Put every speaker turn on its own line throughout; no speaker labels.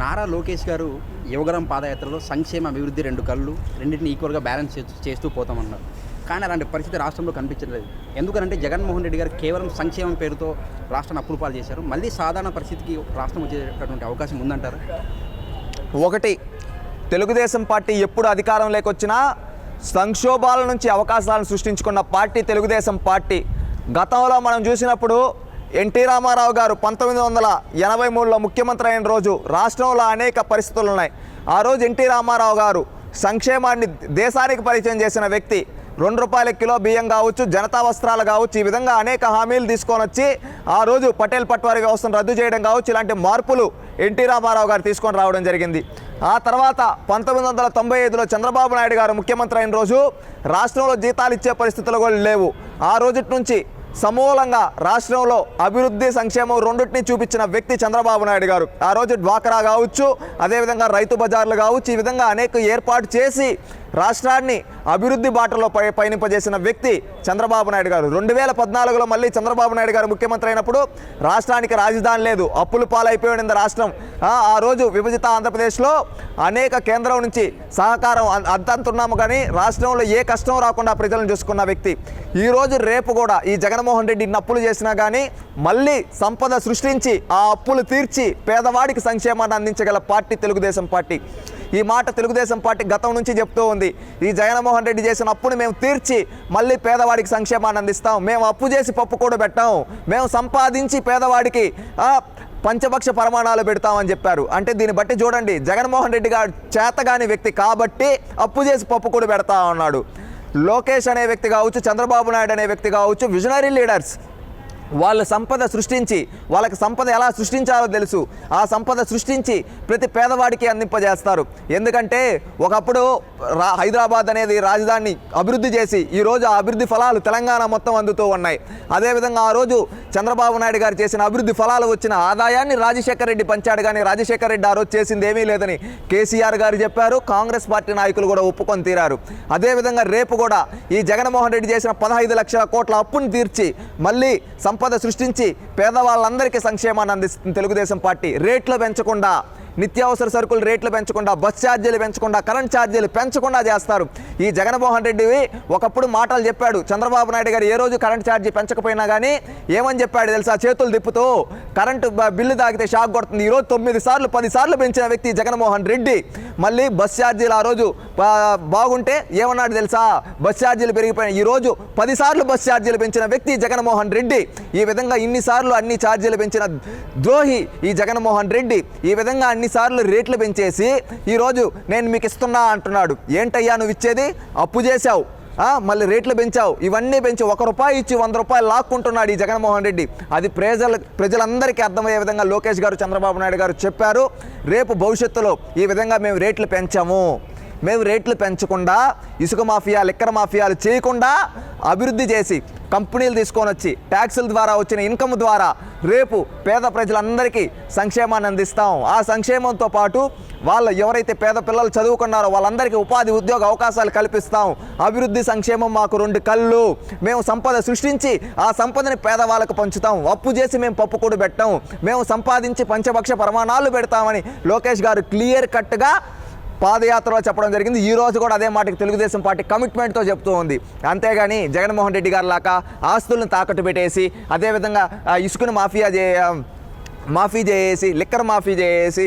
నారా లోకేష్ గారు యువగరం పాదయాత్రలో సంక్షేమ అభివృద్ధి రెండు కళ్ళు రెండింటిని ఈక్వల్గా బ్యాలెన్స్ చేస్తూ పోతామన్నారు. కానీ అలాంటి పరిస్థితి రాష్ట్రంలో కనిపించలేదు ఎందుకంటే జగన్మోహన్ రెడ్డి గారు కేవలం సంక్షేమం పేరుతో రాష్ట్రాన్ని అప్పులు పాలు చేశారు. మళ్ళీ సాధారణ పరిస్థితికి రాష్ట్రం వచ్చేటటువంటి అవకాశం ఉందంటారు?
ఒకటి తెలుగుదేశం పార్టీ ఎప్పుడు అధికారం వచ్చినా సంక్షోభాల నుంచి అవకాశాలను సృష్టించుకున్న పార్టీ తెలుగుదేశం పార్టీ. గతంలో మనం చూసినప్పుడు ఎన్టీ రామారావు గారు పంతొమ్మిది వందల ఎనభై మూడులో ముఖ్యమంత్రి అయిన రోజు రాష్ట్రంలో అనేక పరిస్థితులు ఉన్నాయి. ఆ రోజు ఎన్టీ రామారావు గారు సంక్షేమాన్ని దేశానికి పరిచయం చేసిన వ్యక్తి. రెండు రూపాయల కిలో బియ్యం కావచ్చు జనతా వస్త్రాలు కావచ్చు ఈ విధంగా అనేక హామీలు తీసుకొని వచ్చి ఆ రోజు పటేల్ పట్వారి వ్యవస్థను రద్దు చేయడం కావచ్చు ఇలాంటి మార్పులు ఎన్టీ రామారావు గారు తీసుకొని రావడం జరిగింది. ఆ తర్వాత పంతొమ్మిది వందల తొంభై ఐదులో చంద్రబాబు నాయుడు గారు ముఖ్యమంత్రి అయిన రోజు రాష్ట్రంలో జీతాలు ఇచ్చే పరిస్థితులు కూడా లేవు. ఆ రోజు నుంచి సమూలంగా రాష్ట్రంలో అభివృద్ధి సంక్షేమం రెండింటిని చూపించిన వ్యక్తి చంద్రబాబు నాయుడు గారు. ఆ రోజు డ్వాక్రా కావచ్చు అదేవిధంగా రైతు బజార్లు కావచ్చు ఈ విధంగా అనేక ఏర్పాటు చేసి రాష్ట్రాన్ని అభివృద్ధి బాటలో పై పయనింపజేసిన వ్యక్తి చంద్రబాబు నాయుడు గారు. రెండు వేల పద్నాలుగులో మళ్ళీ చంద్రబాబు నాయుడు గారు ముఖ్యమంత్రి అయినప్పుడు రాష్ట్రానికి రాజధాని లేదు. అప్పులు పాలైపోయింది రాష్ట్రం. ఆ రోజు విభజిత ఆంధ్రప్రదేశ్లో అనేక కేంద్రం నుంచి సహకారం అంతంతున్నాము కానీ రాష్ట్రంలో ఏ కష్టం రాకుండా ప్రజలను చూసుకున్న వ్యక్తి. ఈరోజు రేపు కూడా ఈ జగన్మోహన్ రెడ్డి ఇన్ని అప్పులు చేసినా కానీ మళ్ళీ సంపద సృష్టించి ఆ అప్పులు తీర్చి పేదవాడికి సంక్షేమాన్ని అందించగల పార్టీ తెలుగుదేశం పార్టీ. ఈ మాట తెలుగుదేశం పార్టీ గతం నుంచి చెప్తూ ఉంది. ఈ జగన్మోహన్ రెడ్డి చేసిన అప్పుని మేము తీర్చి మళ్ళీ పేదవాడికి సంక్షేమాన్ని అందిస్తాం. మేము అప్పు చేసి పప్పు కూడా పెట్టాం మేము సంపాదించి పేదవాడికి పంచపక్ష ప్రమాణాలు పెడతామని చెప్పారు. అంటే దీన్ని బట్టి చూడండి. జగన్మోహన్ రెడ్డి గారు చేతగాని వ్యక్తి కాబట్టి అప్పు చేసి పప్పు కూడా పెడతా ఉన్నాడు. లోకేష్ అనే వ్యక్తి కావచ్చు చంద్రబాబు నాయుడు అనే వ్యక్తి కావచ్చు విజనరీ లీడర్స్ వాళ్ళు సంపద సృష్టించి వాళ్ళకి సంపద ఎలా సృష్టించాలో తెలుసు. ఆ సంపద సృష్టించి ప్రతి పేదవాడికి అందింపజేస్తారు. ఎందుకంటే ఒకప్పుడు రా హైదరాబాద్ అనేది రాజధాని అభివృద్ధి చేసి ఈరోజు ఆ అభివృద్ధి ఫలాలు తెలంగాణ మొత్తం అందుతూ ఉన్నాయి. అదేవిధంగా ఆ రోజు చంద్రబాబు నాయుడు గారు చేసిన అభివృద్ధి ఫలాలు వచ్చిన ఆదాయాన్ని రాజశేఖర రెడ్డి పంచాడు. కానీ రాజశేఖర రెడ్డి ఆ రోజు చేసింది ఏమీ లేదని కేసీఆర్ గారు చెప్పారు. కాంగ్రెస్ పార్టీ నాయకులు కూడా ఒప్పుకొని తీరారు. అదేవిధంగా రేపు కూడా ఈ జగన్మోహన్ రెడ్డి చేసిన పదహైదు లక్షల కోట్ల అప్పును తీర్చి మళ్ళీ సంపద సృష్టించి పేదవాళ్ళందరికీ సంక్షేమాన్ని అందిస్తుంది తెలుగుదేశం పార్టీ. రేట్లు పెంచకుండా నిత్యావసర సరుకులు రేట్లు పెంచకుండా బస్ ఛార్జీలు పెంచకుండా కరెంట్ ఛార్జీలు పెంచకుండా చేస్తారు. ఈ జగన్మోహన్ రెడ్డి ఒకప్పుడు మాటలు చెప్పాడు. చంద్రబాబు నాయుడు గారు ఏ రోజు కరెంట్ ఛార్జీ పెంచకపోయినా కానీ ఏమని చెప్పాడు తెలుసా? చేతులు తిప్పుతూ కరెంటు బిల్లు తాగితే షాక్ కొడుతుంది. ఈరోజు తొమ్మిది సార్లు పది సార్లు పెంచిన వ్యక్తి జగన్మోహన్ రెడ్డి. మళ్ళీ బస్ ఛార్జీలు ఆ రోజు బాగుంటే ఏమన్నాడు తెలుసా? బస్ ఛార్జీలు పెరిగిపోయినాయి. ఈ రోజు బస్ ఛార్జీలు పెంచిన వ్యక్తి జగన్మోహన్ రెడ్డి. ఈ విధంగా ఇన్నిసార్లు అన్ని ఛార్జీలు పెంచిన ద్రోహి ఈ జగన్మోహన్ రెడ్డి. ఈ విధంగా అన్నిసార్లు రేట్లు పెంచేసి ఈరోజు నేను మీకు ఇస్తున్నా అంటున్నాడు. ఏంటయ్యా నువ్వు ఇచ్చేది? అప్పు చేశావు. మళ్ళీ రేట్లు పెంచావు. ఇవన్నీ పెంచి ఒక రూపాయి ఇచ్చి వంద రూపాయలు లాక్కుంటున్నాడు ఈ జగన్మోహన్ రెడ్డి. అది ప్రజల ప్రజలందరికీ అర్థమయ్యే విధంగా లోకేష్ గారు చంద్రబాబు నాయుడు గారు చెప్పారు. రేపు భవిష్యత్తులో ఈ విధంగా మేము రేట్లు పెంచాము. మేము రేట్లు పెంచకుండా ఇసుక మాఫియా లిక్కర్ మాఫియాలు చేయకుండా అభివృద్ధి చేసి కంపెనీలు తీసుకొని వచ్చి ట్యాక్సుల ద్వారా వచ్చిన ఇన్కమ్ ద్వారా రేపు పేద ప్రజలందరికీ సంక్షేమాన్ని అందిస్తాం. ఆ సంక్షేమంతో పాటు వాళ్ళ ఎవరైతే పేద పిల్లలు చదువుకున్నారో వాళ్ళందరికీ ఉపాధి ఉద్యోగ అవకాశాలు కల్పిస్తాం. అభివృద్ధి సంక్షేమం మాకు రెండు కళ్ళు. మేము సంపద సృష్టించి ఆ సంపదని పేదవాళ్ళకు పంచుతాం. అప్పు చేసి మేము పప్పు కూడా పెట్టాం. మేము సంపాదించి పంచభక్ష ప్రమాణాలు పెడతామని లోకేష్ గారు క్లియర్ కట్గా పాదయాత్రలో చెప్పడం జరిగింది. ఈ రోజు కూడా అదే మాటకి తెలుగుదేశం పార్టీ కమిట్మెంట్తో చెప్తూ ఉంది. అంతేగాని జగన్మోహన్ రెడ్డి గారు లాగా ఆస్తులను తాకట్టు పెట్టేసి అదేవిధంగా ఇసుకను మాఫియా చే మాఫీ చేసి లిక్కర్ మాఫీ చేసి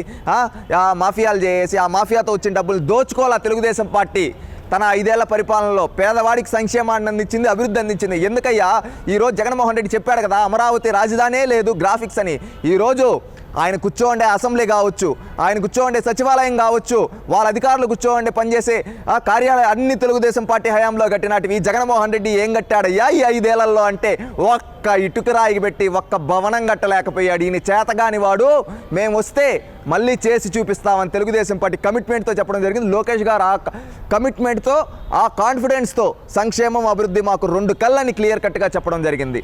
మాఫియాలు చేసి ఆ మాఫియాతో వచ్చిన డబ్బులు దోచుకోవాలా తెలుగుదేశం పార్టీ? తన ఐదేళ్ళ పరిపాలనలో పేదవాడికి సంక్షేమాన్ని అందించింది అభివృద్ధి అందించింది. ఎందుకయ్యా? ఈరోజు జగన్మోహన్ రెడ్డి చెప్పాడు కదా అమరావతి రాజధానే లేదు గ్రాఫిక్స్ అని. ఈరోజు ఆయన కూర్చోండే అసెంబ్లీ కావచ్చు ఆయన కూర్చోండే సచివాలయం కావచ్చు వాళ్ళ అధికారులు కూర్చోండి పనిచేసే ఆ కార్యాలయం అన్ని తెలుగుదేశం పార్టీ హయాంలో కట్టినటివి ఈ జగన్మోహన్ రెడ్డి ఏం కట్టాడయ్యా ఈ ఐదేళ్ళలో అంటే ఒక్క ఇటుక రాయికి పెట్టి ఒక్క భవనం కట్టలేకపోయాడు. ఈయన చేతగాని వాడు. మేము వస్తే మళ్ళీ చేసి చూపిస్తామని తెలుగుదేశం పార్టీ కమిట్మెంట్తో చెప్పడం జరిగింది. లోకేష్ గారు ఆ కమిట్మెంట్తో ఆ కాన్ఫిడెన్స్తో సంక్షేమం అభివృద్ధి మాకు రెండు కళ్ళని క్లియర్ కట్గా చెప్పడం జరిగింది.